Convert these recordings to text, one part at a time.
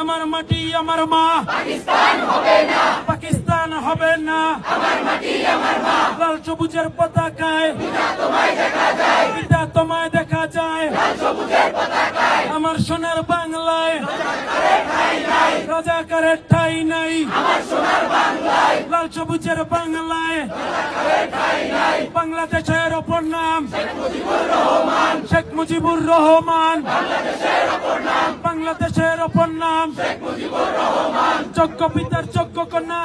আমার মাটি আমার মা। পাকিস্তান হবে না। পাকিস্তান হবে না। আমার মাটি আমার মা। লাল সবুজের পতাকায়। তোমায় দেখা যায়। পিতা তোমায় দেখা যায়। লাল সবুজের পতাকায়। আমার সোনার বাংলায়। রাজাকারের ঠাই নাই। আমার সোনার বাংলায়। লাল সবুজের বাংলায়। বাংলাদেশের অপর নাম। শেখ মুজিবুর রহমান। বাংলাদেশের অপর নাম। যোগ্য পিতার যোগ্য কন্যা।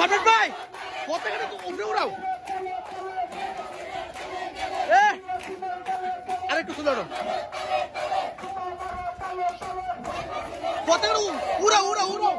সন্ধান ভাই। পতাকাটা তো উপরে উড়াও। এ আরেকটু তুলে উড়াও পতাকাটা উড়াও উড়াও উড়াও।